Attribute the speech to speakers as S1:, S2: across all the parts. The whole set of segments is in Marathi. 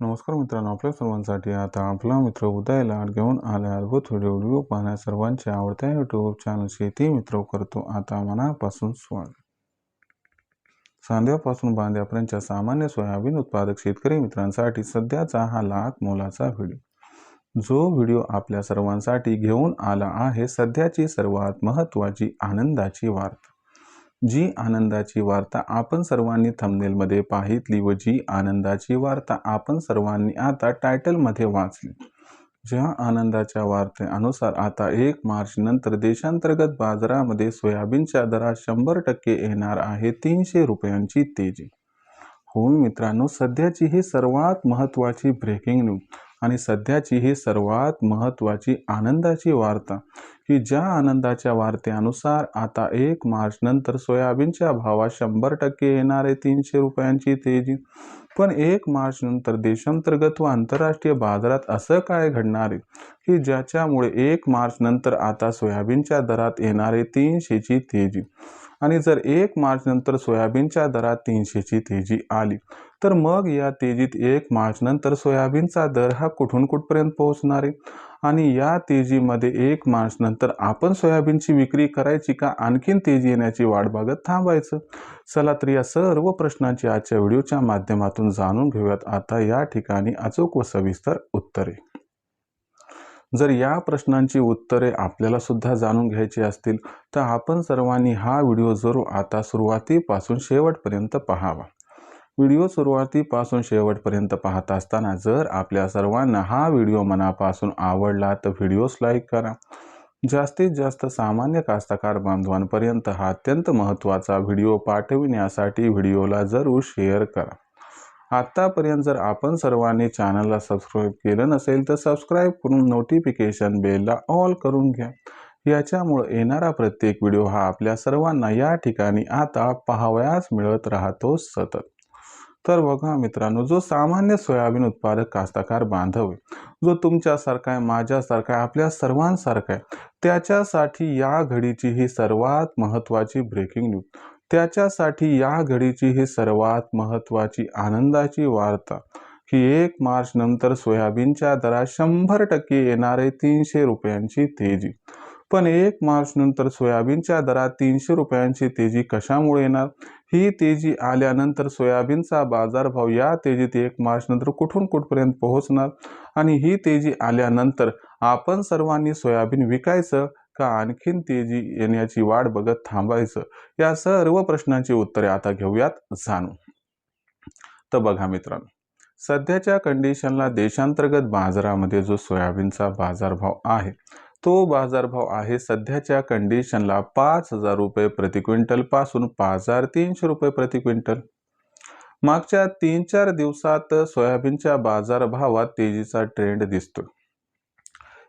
S1: नमस्कार मित्रांनो आपल्या सर्वांसाठी आता आपला मित्र उदयला घेऊन आल्या अद्भुत व्हिडिओ व्हिडिओ पाहण्या सर्वांच्या आवडत्या यूट्यूब चॅनल शेती मित्र करतो. आता मनापासून स्वागत. सांध्यापासून बांध्यापर्यंतच्या सामान्य सोयाबीन उत्पादक शेतकरी मित्रांसाठी सध्याचा हा लाख मोलाचा व्हिडिओ. जो व्हिडिओ आपल्या सर्वांसाठी घेऊन आला आहे सध्याची सर्वात महत्त्वाची आनंदाची वार्ता. जी आनंदाची वार्ता आपण सर्वांनी थंबनेलमध्ये पाहितली व जी आनंदाची वार्ता आपण सर्वांनी आता टायटलमध्ये वाचली. ज्या आनंदाच्या वार्तेअनुसार आता एक मार्च नंतर देशांतर्गत बाजारामध्ये सोयाबीनच्या दरात शंभर टक्के येणार आहे तीनशे रुपयांची तेजी. होय मित्रांनो सध्याची ही सर्वात महत्त्वाची ब्रेकिंग न्यूज आणि सध्याची ही सर्वात महत्त्वाची आनंदाची वार्ता की ज्या आनंदाच्या वार्तेनुसार आता एक मार्च नंतर सोयाबीनच्या भावात शंभर टक्के येणारे तीनशे रुपयांची तेजी. पण एक मार्च नंतर देशांतर्गत व आंतरराष्ट्रीय बाजारात असं काय घडणार आहे की ज्याच्यामुळे एक मार्च नंतर आता सोयाबीनच्या दरात येणारे तीनशेची तेजी? आणि जर एक मार्चनंतर सोयाबीनच्या दरात तीनशेची तेजी आली तर मग या तेजीत एक मार्चनंतर सोयाबीनचा दर हा कुठून कुठपर्यंत पोहोचणार आहे? आणि या तेजीमध्ये एक मार्चनंतर आपण सोयाबीनची विक्री करायची का? आणखीन तेजी येण्याची वाट बघत थांबायचं. चला तर या सर्व प्रश्नांची आजच्या व्हिडिओच्या माध्यमातून जाणून घेऊयात. आता या ठिकाणी अचूक व सविस्तर उत्तरे. जर या प्रश्नांची उत्तरे आपल्याला सुद्धा जाणून घ्यायची असतील तर आपण सर्वांनी हा व्हिडिओ जरूर आता सुरुवातीपासून शेवटपर्यंत पाहावा. व्हिडिओ सुरुवातीपासून शेवटपर्यंत पाहत असताना जर आपल्या सर्वांना हा व्हिडिओ मनापासून आवडला तर व्हिडिओस लाईक करा. जास्तीत जास्त सामान्य कास्तकार बांधवांपर्यंत हा अत्यंत महत्त्वाचा व्हिडिओ पाठविण्यासाठी व्हिडिओला जरूर शेअर करा. आत्तापर्यंत जर आपण सर्वांनी चॅनलला सबस्क्राईब केलं नसेल तर सबस्क्राईब करून नोटिफिकेशन बेलला ऑल करून घ्या. याच्यामुळं येणारा प्रत्येक व्हिडिओ हा आपल्या सर्वांना या ठिकाणी आता पाहावयास मिळत राहतो सतत. तर बघा मित्रांनो जो सामान्य सोयाबीन उत्पादक कास्तकार बांधव आहे जो तुमच्यासारखा आहे माझ्यासारखा आहे आपल्या सर्वांसारखा आहे त्याच्यासाठी या घडीची ही सर्वात महत्त्वाची ब्रेकिंग न्यूज त्याच्यासाठी या घडीची ही सर्वात महत्त्वाची आनंदाची वार्ता. की एक मार्च नंतर सोयाबीनच्या दरात शंभर टक्के येणारे तीनशे रुपयांची तेजी. पण एक मार्च नंतर सोयाबीनच्या दरात तीनशे रुपयांची तेजी कशामुळे येणार? ही तेजी आल्यानंतर सोयाबीनचा बाजारभाव या तेजीत एक मार्च नंतर कुठून कुठपर्यंत पोहोचणार? आणि ही तेजी आल्यानंतर आपण सर्वांनी सोयाबीन विकायचं? का आणखीन तेजी येण्याची वाट बघत थांबायचं? या सर्व प्रश्नांची उत्तरे आता घेऊयात जाणून. तर बघा मित्रांनो सध्याच्या कंडिशनला देशांतर्गत बाजारामध्ये जो सोयाबीनचा बाजारभाव आहे तो बाजारभाव आहे सध्याच्या कंडिशनला पाच हजार रुपये प्रति क्विंटलपासून पाच हजार तीनशे रुपये प्रति क्विंटल. मागच्या तीन चार दिवसात सोयाबीनच्या बाजारभावात तेजीचा ट्रेंड दिसतो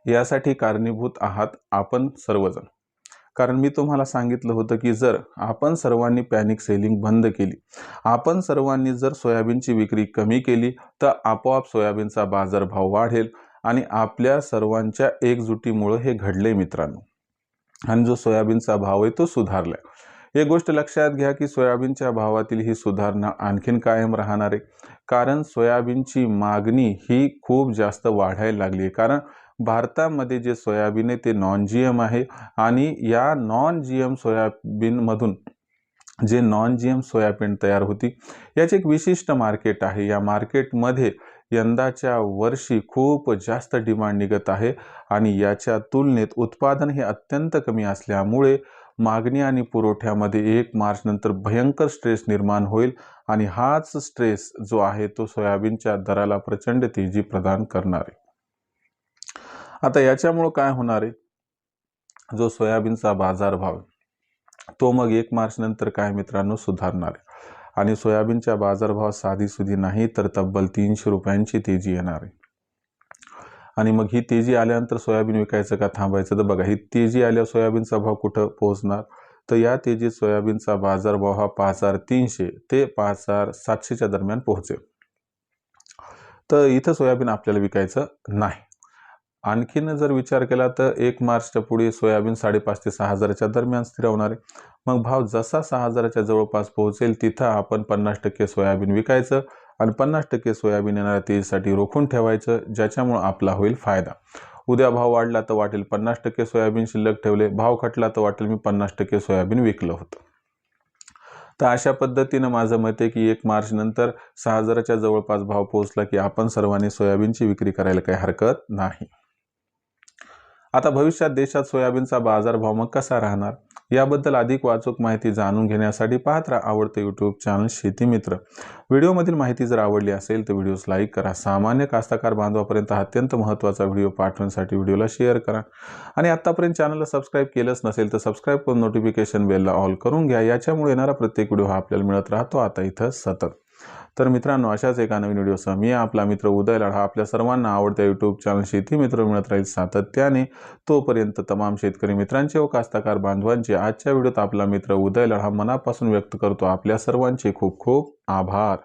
S1: यासाठी कारणीभूत आहात आपण सर्वजण. कारण मी तुम्हाला सांगितलं होतं की जर आपण सर्वांनी पॅनिक सेलिंग बंद केली आपण सर्वांनी जर सोयाबीनची विक्री कमी केली तर आपोआप सोयाबीनचा बाजारभाव वाढेल आणि आपल्या सर्वांच्या एकजुटीमुळं हे घडले मित्रांनो. आणि जो सोयाबीनचा भाव आहे तो सुधारला एक गोष्ट लक्षात घ्या की सोयाबीनच्या भावातील ही सुधारणा आणखीन कायम राहणार आहे. कारण सोयाबीनची मागणी ही खूप जास्त वाढायला लागली आहे. कारण भारतामध्ये जे सोयाबीन आहे ते नॉन जी एम आहे आणि या नॉन जी एम सोयाबीनमधून जे नॉन जी एम सोयाबीन तयार होती याचे एक विशिष्ट मार्केट आहे. या मार्केटमध्ये यंदाच्या वर्षी खूप जास्त डिमांड निघत आहे आणि याच्या तुलनेत उत्पादन हे अत्यंत कमी असल्यामुळे मागणी आणि पुरवठ्यामध्ये एक मार्च नंतर भयंकर स्ट्रेस निर्माण होईल आणि हाच स्ट्रेस जो आहे तो सोयाबीनच्या दराला प्रचंड तेजी प्रदान करणार आहे. आता याच्यामुळं काय होणार आहे? जो सोयाबीनचा बाजारभाव तो मग एक मार्च नंतर काय मित्रांनो सुधारणार आहे. आणि सोयाबीनच्या बाजारभाव साधी सुधी नाही तर तब्बल तीनशे रुपयांची तेजी येणार आहे. आणि मग ही तेजी आल्यानंतर सोयाबीन विकायचं का थांबायचं? तर बघा ही तेजी आल्यावर सोयाबीनचा भाव कुठं पोहोचणार? तर या तेजीत सोयाबीनचा बाजारभाव हा पाच हजार तीनशे ते पाच हजार सातशेच्या दरम्यान पोहोचेल. तर इथं सोयाबीन आपल्याला विकायचं नाही. आणखीन जर विचार केला तर एक मार्चच्या पुढे सोयाबीन साडेपाच ते सहा हजाराच्या दरम्यान स्थिरावणार आहे. मग भाव जसा सहा हजाराच्या जवळपास पोहोचेल तिथं आपण पन्नास टक्के सोयाबीन विकायचं आणि पन्नास टक्के सोयाबीन येणाऱ्या तेजीसाठी रोखून ठेवायचं ज्याच्यामुळं आपला होईल फायदा. उद्या भाव वाढला तर वाटेल पन्नास टक्के सोयाबीन शिल्लक ठेवले भाव खटला तर वाटेल मी पन्नास टक्के सोयाबीन विकलं होतं. तर अशा पद्धतीनं माझं मत आहे की एक मार्च नंतर सहा हजाराच्या जवळपास भाव पोहोचला की आपण सर्वांनी सोयाबीनची विक्री करायला काही हरकत नाही. आता भविष्यात देशात सोयाबीनचा बाजारभाव मग कसा राहणार? याबद्दल अधिक वाचूक माहिती जाणून घेण्यासाठी पाहत राहा आवडते यूट्यूब चॅनल शेती मित्र. व्हिडिओमधील माहिती जर आवडली असेल तर व्हिडिओज लाईक करा. सामान्य कास्तकार बांधवापर्यंत अत्यंत महत्त्वाचा व्हिडिओ पाठवण्यासाठी व्हिडिओला शेअर करा. आणि आत्तापर्यंत चॅनलला सबस्क्राईब केलंच नसेल तर सबस्क्राईब करून नोटिफिकेशन बेलला ऑल करून घ्या. याच्यामुळे येणारा प्रत्येक व्हिडिओ हा आपल्याला मिळत राहतो. आता इथं सतत. तर मित्रांनो अशाच एका नवीन व्हिडिओसह मी आपला मित्र उदय लढा आपल्या सर्वांना आवडत्या यूट्यूब चॅनल शेती मित्र मिळत राहील सातत्याने. तोपर्यंत तमाम शेतकरी मित्रांचे व कास्तकार बांधवांचे आजच्या व्हिडिओत आपला मित्र उदय लढा मनापासून व्यक्त करतो. आपल्या सर्वांचे खूप खूप आभार.